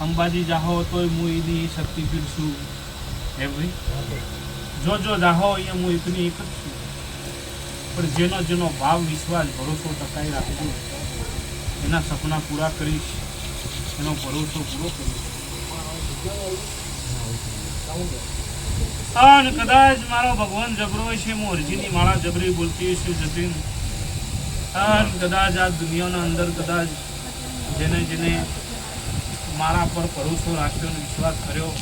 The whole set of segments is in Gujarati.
અંબાજી જાહો તોય હું એની શક્તિ પીરશું હે ભાઈ? જો જો જાહો, અહીંયા હું એકની એક જ છું. પણ જેનો જેનો ભાવ, વિશ્વાસ, ભરોસો ટકાઈ રાખજો. એના સપના પૂરા કરીશ. એનો ભરોસો પૂરો કરીશ. અને કદાચ મારો ભગવાન જબરો છે હું અરજીની માળા જબરી બોલતી છે જતીન. અને કદાચ આ દુનિયાના અંદર કદાચ જેને જેને મારા પર ભરોસો રાખ્યો અને વિશ્વાસ કર્યો.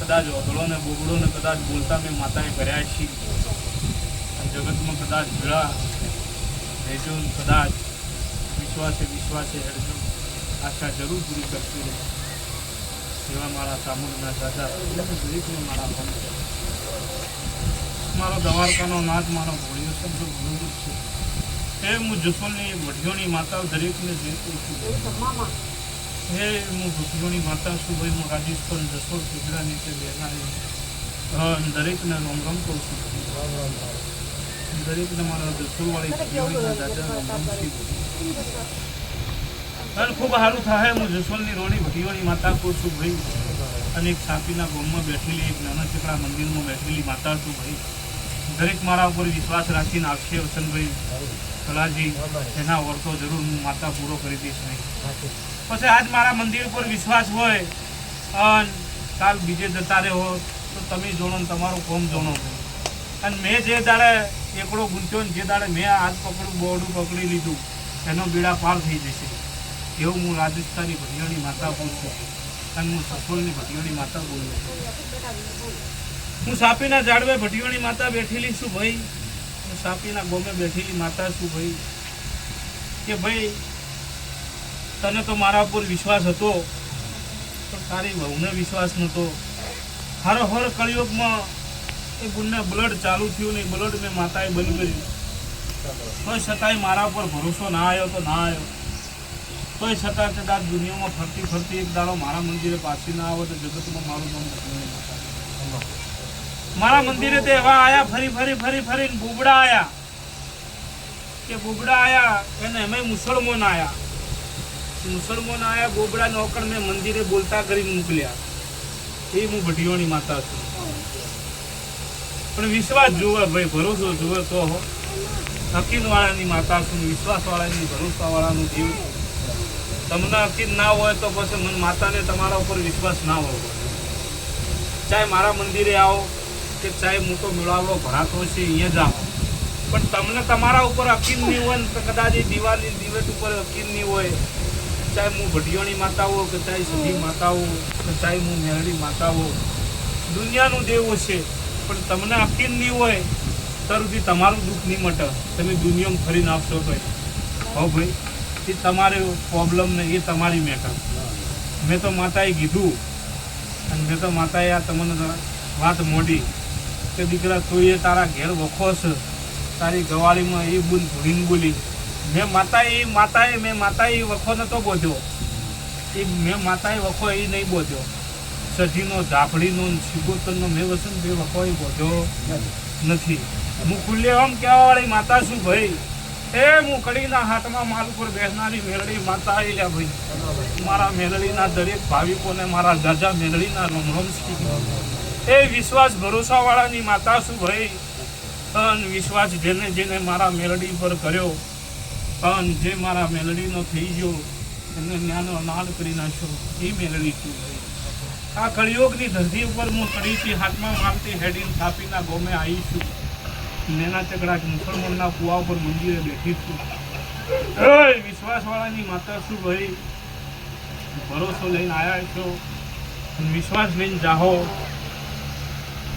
કદાચ ઓગળો ને બોગડો ને કદાચ બોલતા મેં માતાએ કર્યા છીએ. જગતમાં કદાચ ભીળા રહેજો કદાચ વિશ્વાસે વિશ્વાસે હેડજો આશા જરૂર પૂરી કરતી રહે. એવા મારા સામુદના દાદા દરેકને મારા મન મારો દવારકાનો નાથ, મારો ભોળિયો શબ્દ ભૂલું છે. એ હું જસોની વઢિયોની માતા, દરેકને જીતું છું. હે હું ભૂતિયોની માતા છું ભાઈ હું રાજસ્થાન જશોર ગુજરા નીચે બેનારી. દરેકને રોમ રોમ કહું છું. દરેકને મારા જસોરવાળી દાદા રોમ રોમ ખૂબ સારું થાય હું જસવંતની રોણી ભટીઓની માતા કહું છું ભાઈ. અને એક સાપીના ગોમમાં બેઠેલી એક નાના ચીકડા મંદિરમાં બેઠેલી માતા છું ભાઈ. દરેક મારા ઉપર વિશ્વાસ રાખીને આવશે વસંતભાઈ કલાજી એના વર્તો જરૂર હું માતા પૂરો કરી દઈશ નહીં પછી આજ મારા મંદિર ઉપર વિશ્વાસ હોય, અને કાલ બીજે જતા રહ્યો તો તમે જોણો ને તમારું કોમ જોણો. અને મેં જે દાડે એકડો ગુંચ્યો ને જે દાડે મેં હાથ પકડું બોરડું પકડી લીધું, એનો બીડા પાર થઈ જશે. એવું હું રાજસ્થાની ભટિયાની માતા બોલું છું. અને હું સફોલની ભટિયાની માતા બોલું છું. હું સાપીના ઝાડવે ભટિયાની માતા બેઠેલી છું ભાઈ. હું સાપીના ગોમે બેઠેલી માતા છું ભાઈ. કે ભાઈ તને તો મારા ઉપર વિશ્વાસ હતો. પણ તારી વહુને વિશ્વાસ નહોતો. હર હર કળિયુગમાં એ ગુણને બ્લડ ચાલુ થયું ને બ્લડ મેં માતાએ બંધ કર્યું. તોય છતાંય મારા ઉપર ભરોસો ના આવ્યો તો ના આવ્યો તોય છતાં કદાચ દુનિયામાં ફરતી ફરતી એક દાડો મારા મંદિરે પાછી ના આવે તો જગતમાં મારું નામ મારા મંદિરે તે એવા આયા ફરી ફરી ફરી ફરીને બુબડા આયા. કે બુબડા આયા એને એમાં મુસલમાન આયા. મુસલમાન આયા બોબડા નોકર મેં મંદિરે બોલતા કરી મોકલ્યા. એ હું ભટિયોની માતા છું. પણ વિશ્વાસ જોવે, ભાઈ, ભરોસો જોવે તો હો. હકીમ વાળાની માતા છું વિશ્વાસ વાળાની ભરોસા વાળાનું જીવ તમને અકીન ના હોય તો પછી મને માતાને તમારા ઉપર વિશ્વાસ ના હોય ચાહે મારા મંદિરે આવો કે ચાહે મોટો મેળાવડો ભરાતો છે, અહીંયા જ આવો પણ તમને તમારા ઉપર અકીન નહીં હોય કદાચ એ દિવાલની દિવેટ ઉપર અકીન નહીં હોય. ચાહે હું ભટિયોની માતા હો કે ચાહે સધી માતા હો કે ચાહે હું મેરડી માતા હો દુનિયાનું દેવું છે, પણ તમને અકીન નહીં હોય ત્યાર સુધી તમારું દુઃખ નહીં મટે. તમે દુનિયામાં ફરીને આવશો ભાઈ હો ભાઈ, એ તમારે પ્રોબ્લેમ ને એ તમારી મેટર મેં તો માતાએ કીધું, અને મેં તો માતાએ આ તમને વાત મોડી કે દીકરા, તું તારા ઘેર વખોશ તારી ગવાળીમાં એ બુન ભૂલીને બોલી. મેં માતાએ એ માતાએ મેં માતાએ એ વખો નતો બોધ્યો. એ મેં માતાએ વખો એ નહીં બોધ્યો. સઠીનો ઝાફડીનો ને સિગોતરનો મેં વસન બે વખો એ બોધ્યો નથી. હું ખુલ્લે આમ કહેવા વાળી માતા શું ભાઈ. એ હું કડીના હાથમાં માલ ઉપર બેસનારી મેળડી માતા આવેલા ભાઈ. મારા મેળડીના દરેક ભાવિકોને મારા જાજા મેળડીના રોમ રોમ એ વિશ્વાસ ભરોસાવાળાની માતા શું ભાઈ. અન વિશ્વાસ જેને જેને મારા મેળડી પર કર્યો. અન જે મારા મેલડીનો થઈ ગયો, એને જ્ઞાનો નાલ કરી નાખ્યો. એ મેલડી ભાઈ આ કળિયોગની ધરતી ઉપર હું કડીથી હાથમાં મારતી હેડીને થાપીના ગોમે આવી છું. નેના ચકડા મુસલમાનના કુવા ઉપર મંદિરે બેઠી છું. વિશ્વાસવાળાની માતા શું ભાઈ? ભરોસો લઈને આવ્યા છો? વિશ્વાસ લઈને જાહો.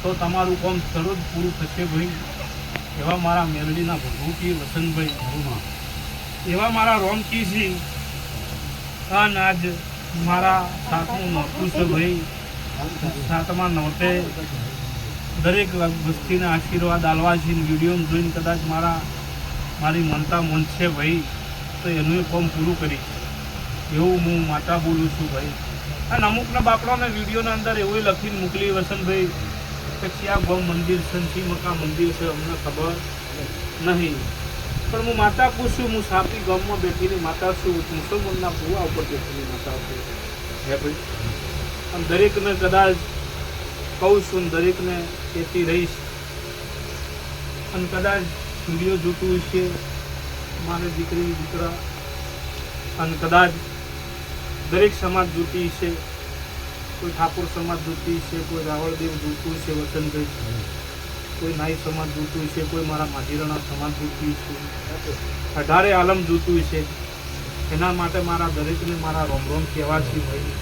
તો તમારું કામ તરત પૂરું થશે ભાઈ. એવા મારા મેલડીના ભગવતી વસંતભાઈ ઘરોમાં એવા મારા રોમકીજી અને આજ મારા સાતમું નોતું છે ભાઈ. સાતમા નોટે દરેક વસ્તીના આશીર્વાદ આલવા છે. વીડિયો જોઈને કદાચ મારા, મારી મનતા મન છે ભાઈ. તો એનું ફોર્મ પૂરું કરી. એવું હું માતા બોલું છું ભાઈ. અને અમુકના બાપડાને વિડીયોના અંદર એવું લખીને મોકલી વસંતભાઈ કે ક્યાં ગમ મંદિર છે ને મકા મંદિર છે, અમને ખબર નહીં. પણ હું માતા પૂછું હું સાપી ગામમાં બેઠીને માતા છું મુસલમાનના ભૂવા ઉપર બેઠેલી માતા છું. હે ભાઈ. અને દરેકને કદાચ કહું છું દરેકને કહેતી રહીશ. અને કદાચ વીડિયો જોતું હશે મારી દીકરી દીકરા અને કદાચ દરેક સમાજ જોતી હશે કોઈ ઠાકોર સમાજ જોતી હશે કોઈ રાવળદેવ જોતું હશે વસંતભાઈ. કોઈ નાઈ સમાજ જોતું હશે, કોઈ મારા માજીરાણા સમાજ જોતું હશે. અઢારે આલમ જોતું હશે. એના માટે મારા દરેકને મારા રોમ રોમ કહેવા છે ભાઈ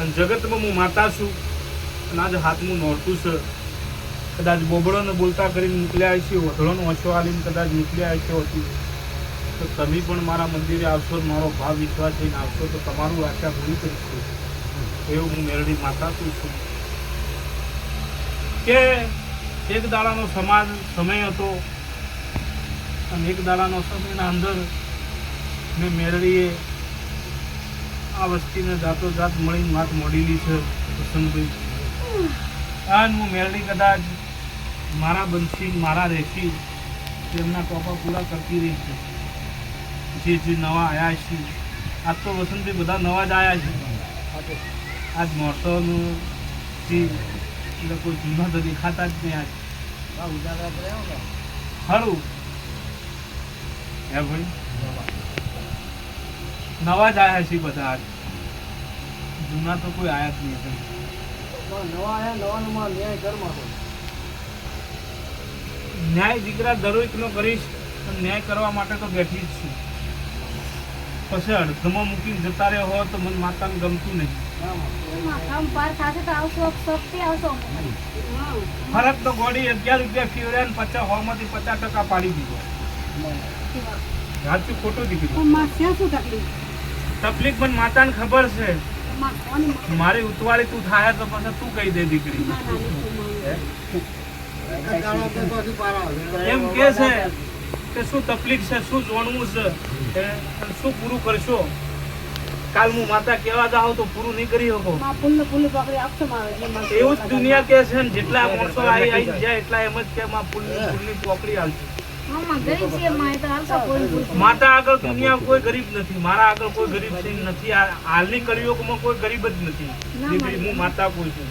અને જગતમાં હું માતા છું, અને આજે હાથમાં નોરતું છે. કદાચ બોબળોને બોલતા કરીને નીકળ્યા છે વઢળોનો ઓછો આલીને કદાચ નીકળ્યા છે હોતી. તો તમે પણ મારા મંદિરે આવશો મારો ભાવ વિશ્વાસ થઈને આવશો, તો તમારું આશા પૂરી કરીશું. એવું હું મેરડી માતા છું છું. કે એક દાડાનો સમાજ સમય હતો. અને એક દાડાનો સમયના અંદર મેં મેળવીએ આ વસ્તીને જાતો જાત મળીને વાત મોડેલી છે, વસંતભાઈ. અને હું મેળવી કદાચ મારા બનશી મારા રહેશી, તેમના કોપા પૂરા કરતી રહી છે. જે જે નવા આવ્યા છે. આજ તો વસંતભાઈ બધા નવા જ આવ્યા છે. આજ મોટોનું જે એટલે કોઈ જૂના તો દેખાતા જ નહીં આજ. ખરું હે ભાઈ? નવા જ આવ્યા છે બધા આજ. જૂના તો કોઈ આયા જ નહીં ભાઈ ન્યાય દીકરા દરેકનો કરીશ પણ ન્યાય કરવા માટે તો બેઠી જ છું. પછી અડધમાં મૂકીને જતા રહ્યો હો તો મને માતાને ગમતું નહીં. માથામાં પાર થશે તો આવશો શક્તિ આવશો. ફરક તો ગોળી અગિયાર રૂપિયા ફીવડે ને પચાસ હોમાંથી પચાસ ટકા પાડી દીધો. સાચું ખોટું દીધું. તકલીફ? પણ માતાને ખબર છે. મારી ઉતવાળી તું થાય તો પછી તું કહી દે દીકરી. એમ કે છે કે શું તકલીફ છે શું જોણવું છે? શું પૂરું કરશો? કાલ હું માતા કેવા જાઉં તો પૂરું નહીં કરી શકો. એવું જ દુનિયા કે છે ને જેટલા માણસો આવી આવી જાય એટલા એમ જ કે માં ફૂલની ફૂલની ચોકડી હાલશે. માતા આગળ દુનિયા કોઈ ગરીબ નથી મારા આગળ કોઈ ગરીબ છે નથી હાલની કળિયુગમાં કોઈ ગરીબ જ નથી. દીકરી, હું માતા કહું છું.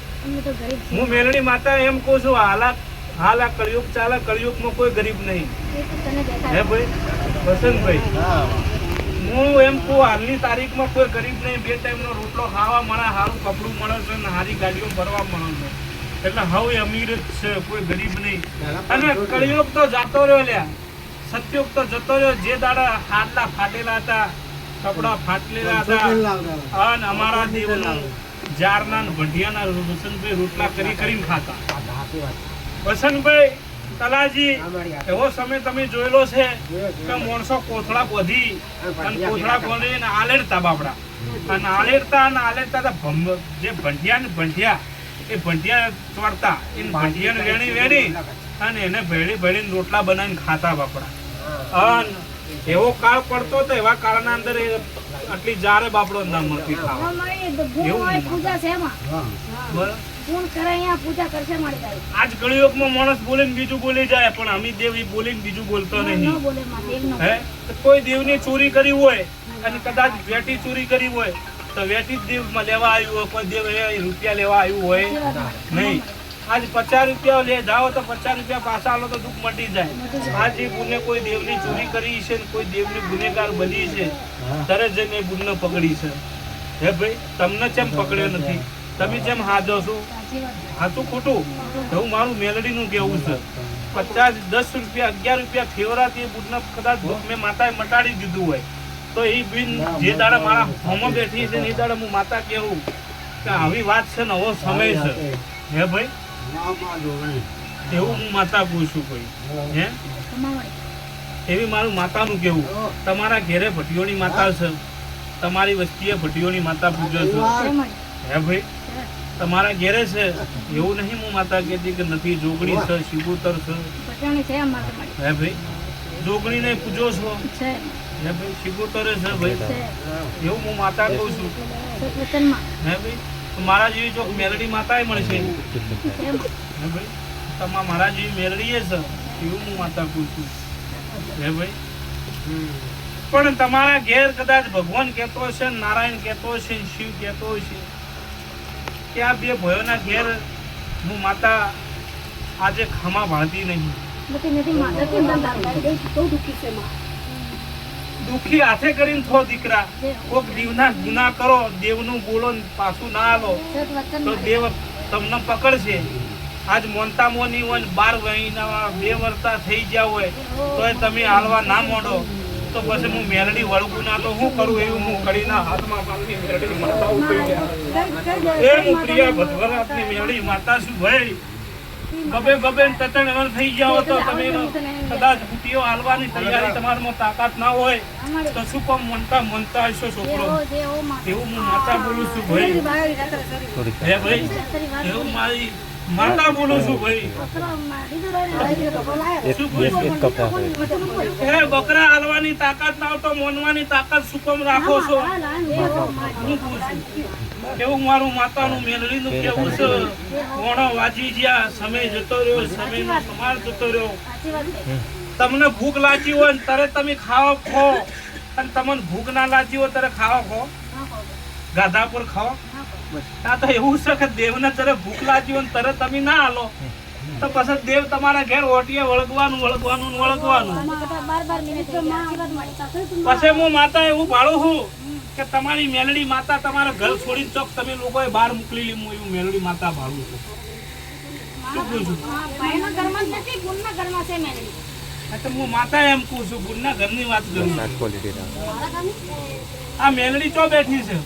હું મેલણી માતા એમ કહું છું હાલ હાલ આ કળિયુગ ચાલે કળિયુગમાં કોઈ ગરીબ નહીં. હે ભાઈ? વસંતભાઈ. હું એમ કહું હાલની તારીખમાં કોઈ ગરીબ નહીં બે ટાઈમનો રોટલો ખાવા મળે સારું કપડું મળે છે અને સારી ગાડીઓ ભરવા મળે છે. એટલે હવે અમીર જ છે કોઈ ગરીબ નહીં. અને કળિયુગ તો જાતો રહ્યો લ્યા. સત્યુગ તો જતો રહ્યો. જે દાડા હાથલા ફાટેલા હતા કપડા ફાટેલા હતા. અને અમારા દેવનું જારના ભંઢિયાના વસંતભાઈ રોટલા કરી કરીને ખાતા. વસંતભાઈ તલાજી એવો સમય તમે જોયેલો છે કે માણસો કોથળા બોધી અને કોથળા બોધીને આલેડતા બાપડા. અને આલેડતા અને આલેડતા જે ભંડિયા ને ભંડિયા એ ભંડિયા ચોરતા. એ ભંડિયાને વેણી વેણી અને એને ભેળી ભેળીને રોટલા બનાવીને ખાતા બાપડા. અને એવો કાળ પડતો તો એવા કાળના અંદર એ આટલી જારે બાપડો ના મળતી ખાવા. પૂજા છે એમાં. ગુણ કરે અહીંયા પૂજા કરશે મારી તારી. આજ કળિયુગમાં માણસ બોલે ને બીજું બોલી જાય પણ અમી દેવ બોલીને બીજું બોલતો નહીં. બોલે માં દેવ ન હે? તો કોઈ દેવની ચોરી કરી હોય અને કદાચ વેટી ચોરી કરી હોય તો વેટી દેવમાં લેવા આવ્યું હોય કોઈ દેવ રૂપિયા લેવા આવ્યું હોય. નહીં. આજ પચાસ રૂપિયા લે જાઓ તો પચાસ રૂપિયા પાછા આવો તો દુઃખ મટી જાય. આજ એ ગુને કોઈ દેવની ચોરી કરી છે કોઈ કોઈ દેવની ગુનેગાર બની છે. તરત જઈને એ બુનને પકડી છે. હે ભાઈ તમને કેમ પકડ્યો નથી? તમે જેમ હાજો છો. હાથું ખોટું. એવું મારું મેલડીનું કેવું છે. પચાસ દસ રૂપિયા અગિયાર રૂપિયા ફેવરાથી એ બુડને કદાચ મેં માતાએ મટાડી દીધું હોય. તો એ બિન જે દાડે મારા હોમો બેઠી છે ને એ દાડે હું માતા કેવું કે આવી વાત છે નવો સમય છે. હે ભાઈ? એવું હું માતા પૂછું છું ભાઈ હે? એવી મારું માતાનું કેવું તમારા ઘેરે ભટીઓની માતા છે. તમારી વસ્તીએ ભટીઓની માતા પૂજે છે. હે ભાઈ. તમારા ઘેરે છે? એવું નહીં હું માતા કહેતી કે નથી જોગણી છે શિબુતર છે. છે હે ભાઈ? જોગણીને પૂજો છો? હે ભાઈ? શિબુતર છે ભાઈ? એવું હું માતા કહું છું. હે ભાઈ? મારા જેવી જો મેલડી માતાએ મળશે. હે છે ભાઈ? તમારા મારા જેવી મેલડીએ છે. એવું હું માતા કહું છું. હે ભાઈ? પણ તમારા ઘેર કદાચ ભગવાન કહેતો છે નારાયણ કહેતો છે શિવ કહેતો હશે કે આ બે ભયોના ઘેર હું માતા આજે ખમા ભાણતી નહીં. દુઃખી હાથે કરીને થો દીકરા કોક દીવના ગુના કરો દેવનું બોલો ને પાછું ના વચન તો દેવ તમને પકડશે. આજ મોનતા મોની હોય બાર મહિના બે વર્ષા થઈ ગયા હોય તોય તમે હાલવા ના મોડો. તો પછી હું મેલડી વળગું ના તો હું કરું એવું હું કડીના હાથમાં પાલની મેલડી માતા ઉતરી એ હું પ્રિયા ભદ્વરાતની મેલડી માતા શું ભાઈ. ગબે ગબે તતણ એવન થઈ જાઓ તો તમે કદાચ ફૂટીઓ હાલવાની તૈયારી તમારામાં તાકાત ના હોય તો શું કોમ મનતા મનતા હશો છોકરો? એવું હું માતા બોલું છું ભાઈ. હે ભાઈ એવું મારી માતા બોલું છું ભાઈ? હે બકરા હાલવાની તાકાત ના આવતો તો મોનવાની તાકાત સુકમ રાખો છો? હું કેવું મારું માતાનું મેલડીનું કેવું છે. કોણો વાજી જ્યાં સમય જતો રહ્યો સમયનો સમાર જતો રહ્યો. તમને ભૂખ લાગી હોય ને ત્યારે તમે ખાવા ખો. અને તમને ભૂખ ના લાગી હોય ત્યારે ખાવા ખો. ગાધા પર ખાવા આ તો એવું છે કે દેવને ત્યારે ભૂખ લાગી હોય ને ત્યારે તમે ના હાલો. તો પછી દેવ તમારા ઘેર ઓટીએ વળગવાનું વળગવાનું ને વળગવાનું. બાર બાર મિનિટ પછી પછી હું માતા એવું ભાળું છું કે તમારી મેલડી માતા તમારા ઘર છોડીને ચોક તમે લોકોએ બહાર મોકલી લીધું હું એવું મેલડી માતા ભાળું છું. ગુણના હું માતા એમ કહું છું બુનના ઘરની વાત કરું આ મેલડી ચો બેઠી છે.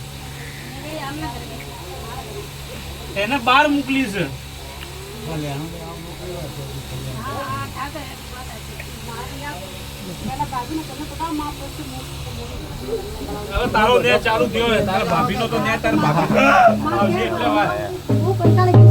એને બહાર મોકલી છે. તારો ન્યાય ચાલુ થયો હોય ભાભી ભાભીનો તો ન્યાય તારા ભાભી એટલે વાત.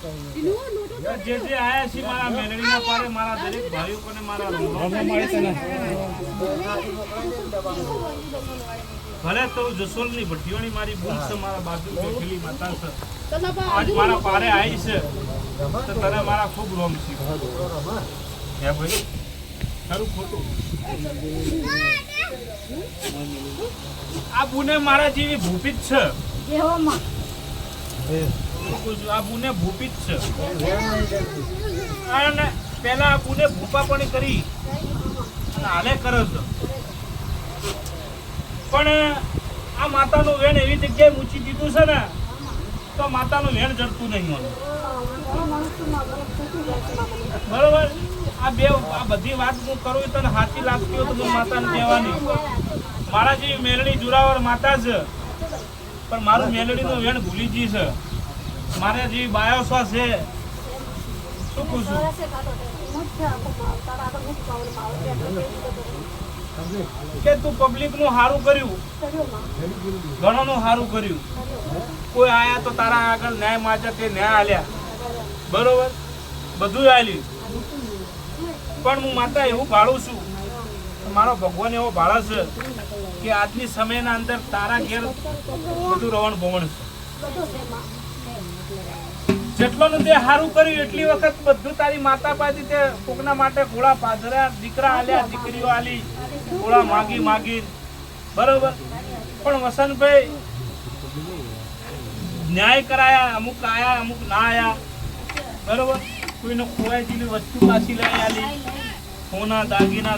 જે જે આયા છે મારા મેલડીના પારે મારા દરેક ભાઈઓને મારા રોમરોમ ભલે તો જસોલની ભટીઓની મારી બૂમ છે મારા બાજુ બેઠેલી માતા છે. આજ મારા પારે આવી છે તો તને મારા ખૂબ રોમ છે. હે ભાઈ ખરું ખોટું? આ બુને મારા જેવી ભૂપિત છે. બરોબર? આ બે, આ બધી વાત હું કરું તને સાચી લાગતી હોય તો માતાને કહેવાની. મારા જેવી મેલડી જોરાવર માતા છે. પણ મારું મેલડીનું વેણ ભૂલી ગઈ છે. મારા જે બાયોસા છે, શું પૂછું? કે તું પબ્લિકનું સારું કર્યું? ઘણોનું સારું કર્યું? કોઈ આયા તો તારા આગળ ન્યાય માજા તે ન્યાય આલ્યા. બરોબર? બધું આલ્યું. પણ હું માતા એવું ભાળું છું મારો ભગવાન એવો ભાળે છે, કે આજની સમયના અંદર તારા ઘેર બધું રવણ ભવણ છે. જેટલોનું તે સારું કર્યું, એટલી વખત બધું તારી માતા પાસે તે કોકના માટે ગોળા પાધર્યા દીકરા આલ્યા, દીકરીઓ આલી ગોળા માગી માગી. બરોબર. પણ વસંતભાઈ, ન્યાય કરાયા, અમુક આયા, અમુક ના આયા. બરોબર. કોઈને ખોવાઈ જીલી વસ્તુ પાછી લઈ આલી. સોના, દાગીના